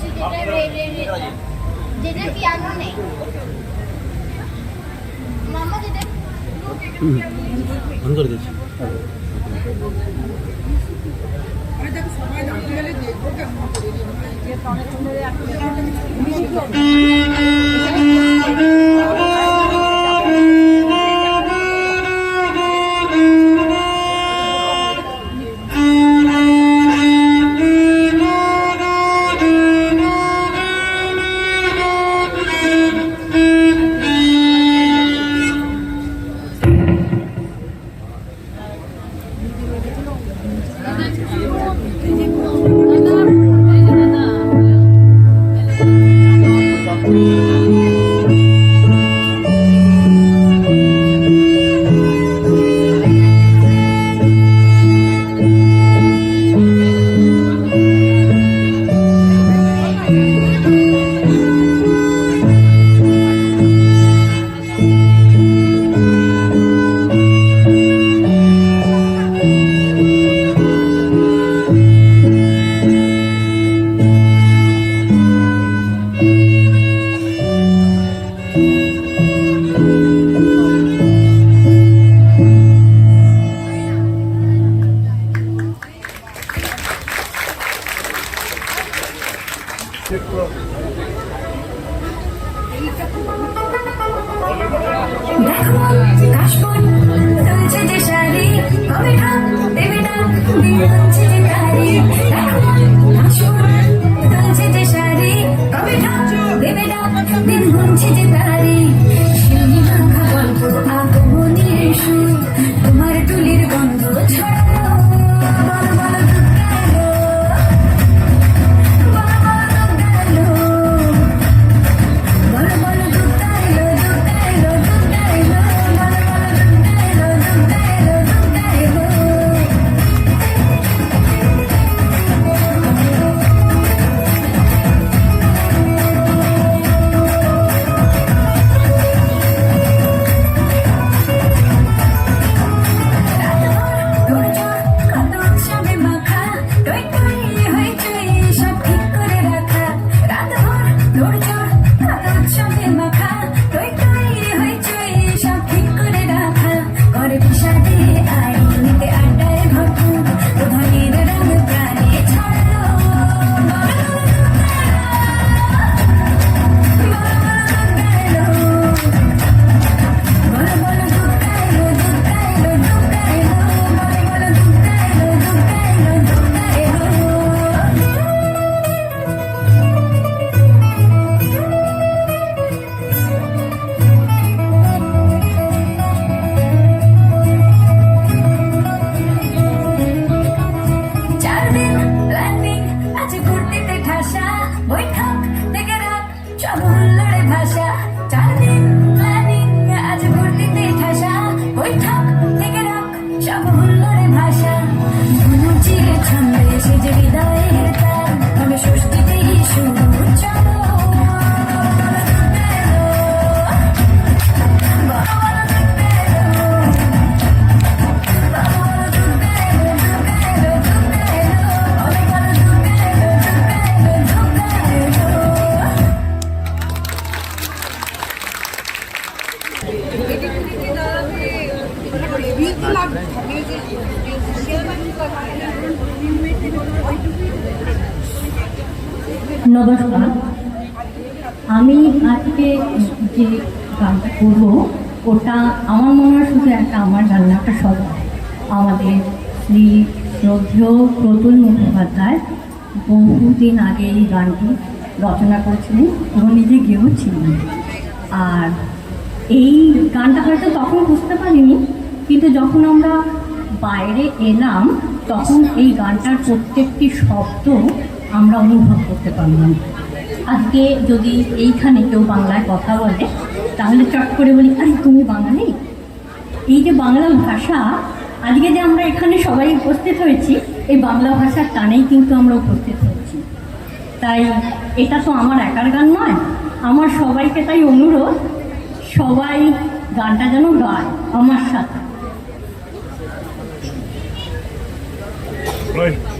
যেটা রে রে রে যেটা পিয়ানো নেই? মাম্মা যেটা অন করে দিচ্ছি। দেখো কাশবন দিন তুলছে যে তারি নমস্কার। আমি আজকে যে গানটা করব ওটা আমার মনে হয় শুধু একটা আমার গান না, একটা সব আমাদের শ্রী শ্রদ্ধেয় প্রতুল মুখোপাধ্যায় বহুদিন আগে এই গানটি রচনা করেছিলেন। এবং নিজে গেয়েও ছিলেন। আর এই গানটা হয়তো তখন বুঝতে পারিনি কিন্তু যখন আমরা বাইরে এলাম, তখন এই গানটার প্রত্যেকটি শব্দ আমরা অনুভব করতে পারলাম। আজকে যদি এইখানে কেউ বাংলায় কথা বলে, তাহলে চট করে বলি, আরে, তুমি বাঙালি? এই যে বাংলা ভাষা, আজকে যে আমরা এখানে সবাই উপস্থিত হয়েছি, এই বাংলা ভাষার টানেই কিন্তু আমরা উপস্থিত হয়েছি। তাই এটা তো আমার একার গান নয়, আমার সবাইকে তাই অনুরোধ, সবাই গানটা যেন গায়, আমার সাথে। play.